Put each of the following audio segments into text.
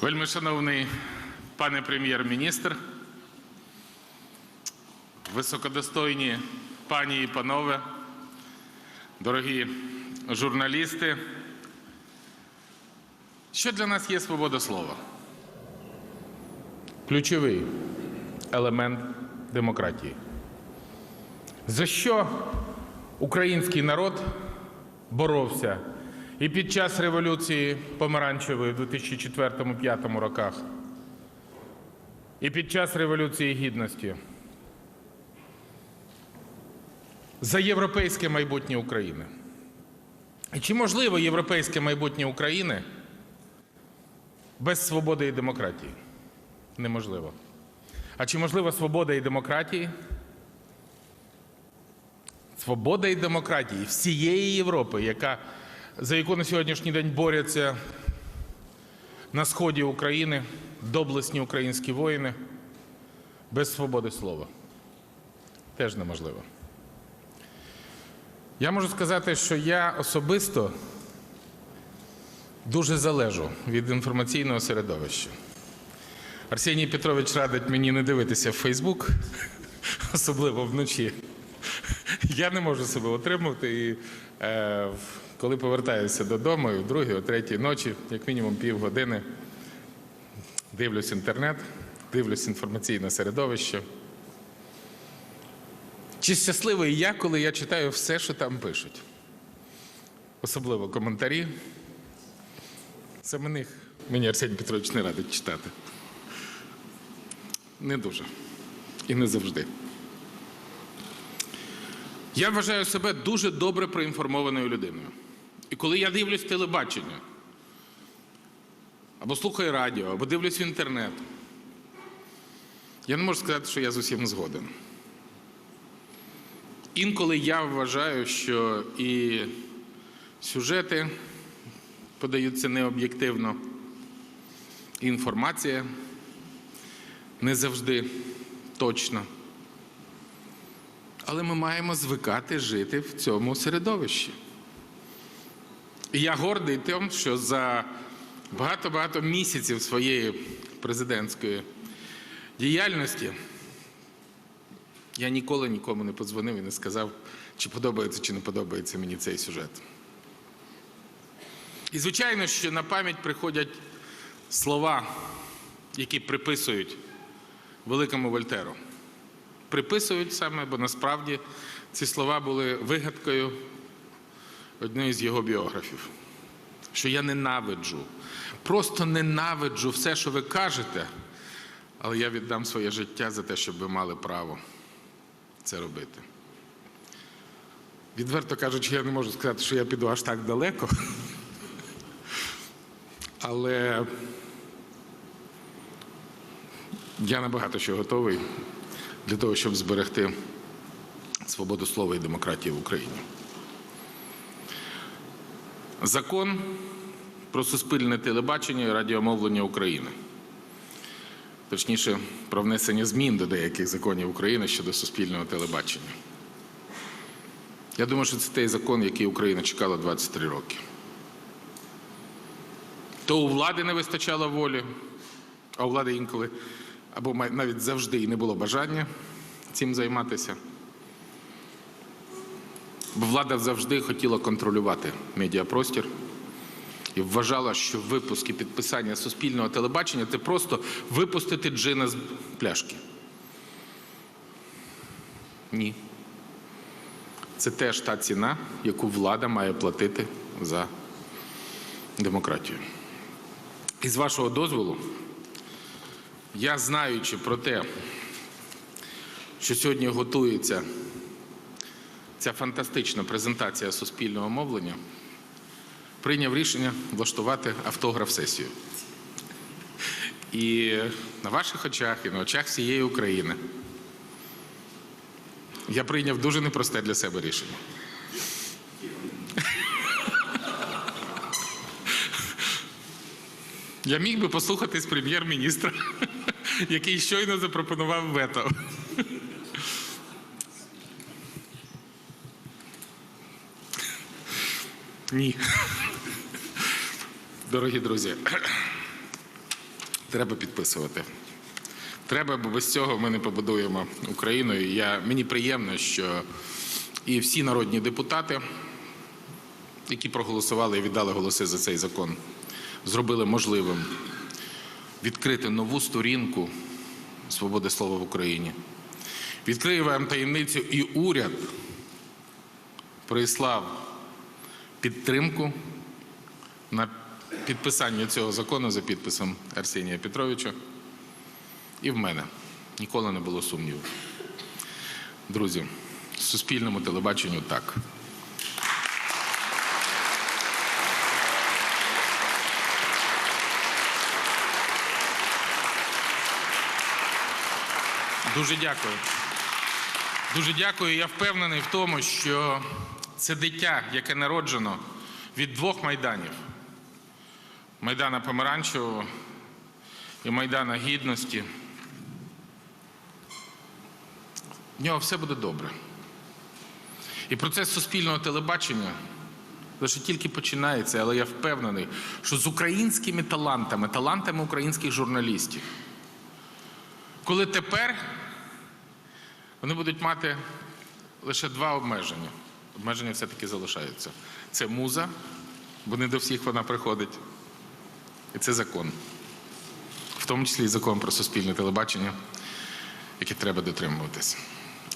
Вельми шановний пане прем'єр-міністр, високодостойні пані і панове, дорогі журналісти. Що для нас є свобода слова? Ключовий елемент демократії. За що український народ боровся і під час революції помаранчевої в 2004-2005 роках, і під час революції гідності за європейське майбутнє України. І чи можливо європейське майбутнє України без свободи і демократії? Неможливо. А чи можлива свобода і демократії? Свобода і демократії всієї Європи, яка, за яку на сьогоднішній день борються на сході України доблесні українські воїни, без свободи слова. Теж неможливо. Я можу сказати, що я особисто дуже залежу від інформаційного середовища. Арсеній Петрович радить мені не дивитися в Фейсбук, особливо вночі. Я не можу себе отримувати. І е, коли повертаюся додому, і в другій, о третій ночі, як мінімум півгодини, дивлюсь інтернет, дивлюсь інформаційне середовище. Чи щасливий я, коли я читаю все, що там пишуть? Особливо коментарі. Саме них мені Арсеній Петрович не радить читати. Не дуже. І не завжди. Я вважаю себе дуже добре проінформованою людиною. І коли я дивлюсь телебачення, або слухаю радіо, або дивлюсь в інтернет, я не можу сказати, що я з усім згоден. Інколи я вважаю, що і сюжети подаються необ'єктивно, і інформація не завжди точна. Але ми маємо звикати жити в цьому середовищі. Я гордий тим, що за багато-багато місяців своєї президентської діяльності я ніколи нікому не подзвонив і не сказав, чи подобається, чи не подобається мені цей сюжет. І звичайно, що на пам'ять приходять слова, які приписують великому Вольтеру. Приписують саме, бо насправді ці слова були вигадкою однієї з його біографів. Що я ненавиджу, просто ненавиджу все, що ви кажете, але я віддам своє життя за те, щоб ви мали право це робити. Відверто кажучи, я не можу сказати, що я піду аж так далеко. Але я набагато що готовий для того, щоб зберегти свободу слова і демократію в Україні. Закон про суспільне телебачення і радіомовлення України. Точніше, про внесення змін до деяких законів України щодо суспільного телебачення. Я думаю, що це той закон, який Україна чекала 23 роки. То у влади не вистачало волі, а у влади інколи або навіть завжди і не було бажання цим займатися. Влада завжди хотіла контролювати медіапростір і вважала, що випуск і підписання суспільного телебачення це просто випустити джина з пляшки. Ні. Це теж та ціна, яку влада має платити за демократію. І з вашого дозволу, я знаючи про те, що сьогодні готується ця фантастична презентація суспільного мовлення, прийняв рішення влаштувати автограф-сесію. І на ваших очах, і на очах всієї України я прийняв дуже непросте для себе рішення. Я міг би послухатись прем'єр-міністра, який щойно запропонував вето. Ні. Дорогі друзі, Треба підписувати. Треба, бо без цього ми не побудуємо Україну. І я, мені приємно, що і всі народні депутати, які проголосували і віддали голоси за цей закон, зробили можливим відкрити нову сторінку свободи слова в Україні. Відкрию вам таємницю, і уряд прислав підтримку на підписання цього закону за підписом Арсенія Петровича. І в мене ніколи не було сумніву. Друзі, суспільному телебаченню так. Дуже дякую. Дуже дякую. Я впевнений в тому, що це дитя, яке народжено від двох майданів: Майдана Помаранчевого і Майдана Гідності. В нього все буде добре. І процес суспільного телебачення лише тільки починається, але я впевнений, що з українськими талантами, талантами українських журналістів, коли тепер вони будуть мати лише два обмеження. Обмеження все-таки залишаються. Це муза, бо не до всіх вона приходить. І це закон. В тому числі і закон про суспільне телебачення, який треба дотримуватись.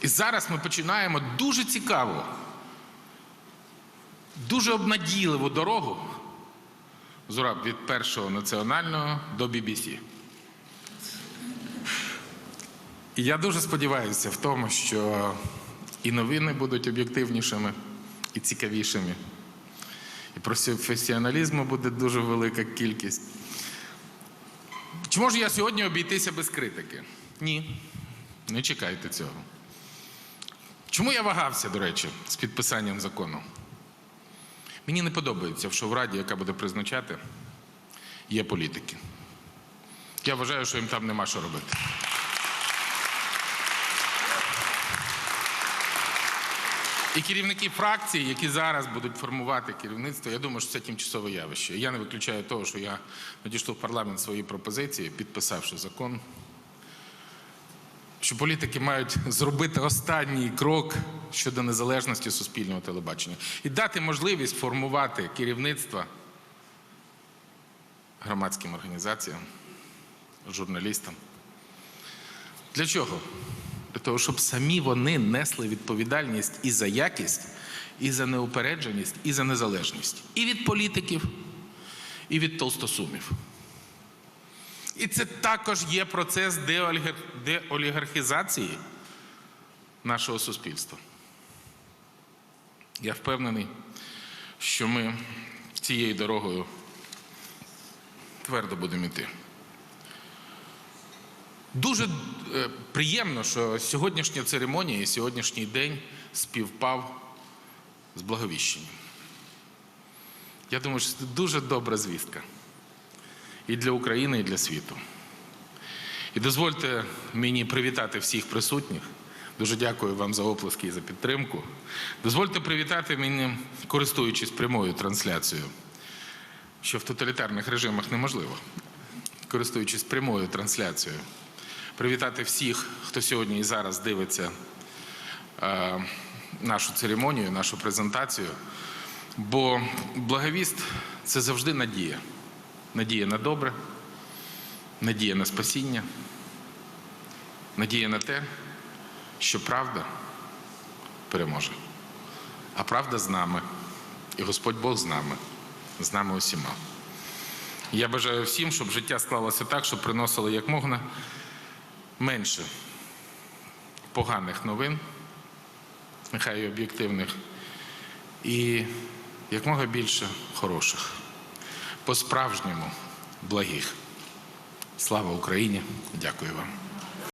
І зараз ми починаємо дуже цікаву, дуже обнадійливу дорогу Зураб, від першого національного до BBC. І я дуже сподіваюся в тому, що і новини будуть об'єктивнішими і цікавішими. І професіоналізму буде дуже велика кількість. Чи можу я сьогодні обійтися без критики? Ні. Не чекайте цього. Чому я вагався, до речі, з підписанням закону? Мені не подобається, що в Раді, яка буде призначати, є політики. Я вважаю, що їм там нема що робити. І керівники фракцій, які зараз будуть формувати керівництво, я думаю, що це тимчасове явище. Я не виключаю того, що я надійшов в парламент свої пропозиції, підписавши закон, що політики мають зробити останній крок щодо незалежності суспільного телебачення і дати можливість формувати керівництво громадським організаціям, журналістам. Для чого? Для того, щоб самі вони несли відповідальність і за якість, і за неупередженість, і за незалежність. І від політиків, і від толстосумів. І це також є процес деолігархізації нашого суспільства. Я впевнений, що ми цією дорогою твердо будемо йти. Дуже е, приємно, що сьогоднішня церемонія і сьогоднішній день співпав з благовіщенням. Я думаю, що це дуже добра звістка і для України, і для світу. І дозвольте мені привітати всіх присутніх. Дуже дякую вам за оплески і за підтримку. Дозвольте привітати мені, користуючись прямою трансляцією, що в тоталітарних режимах неможливо, користуючись прямою трансляцією привітати всіх, хто сьогодні і зараз дивиться е, нашу церемонію, нашу презентацію. Бо благовіст це завжди надія. Надія на добре, надія на спасіння, надія на те, що правда переможе. А правда з нами, і Господь Бог з нами, з нами усіма. Я бажаю всім, щоб життя склалося так, щоб приносило як можна менше поганих новин, нехай і об'єктивних, і якмога більше хороших, по-справжньому благих. Слава Україні! Дякую вам.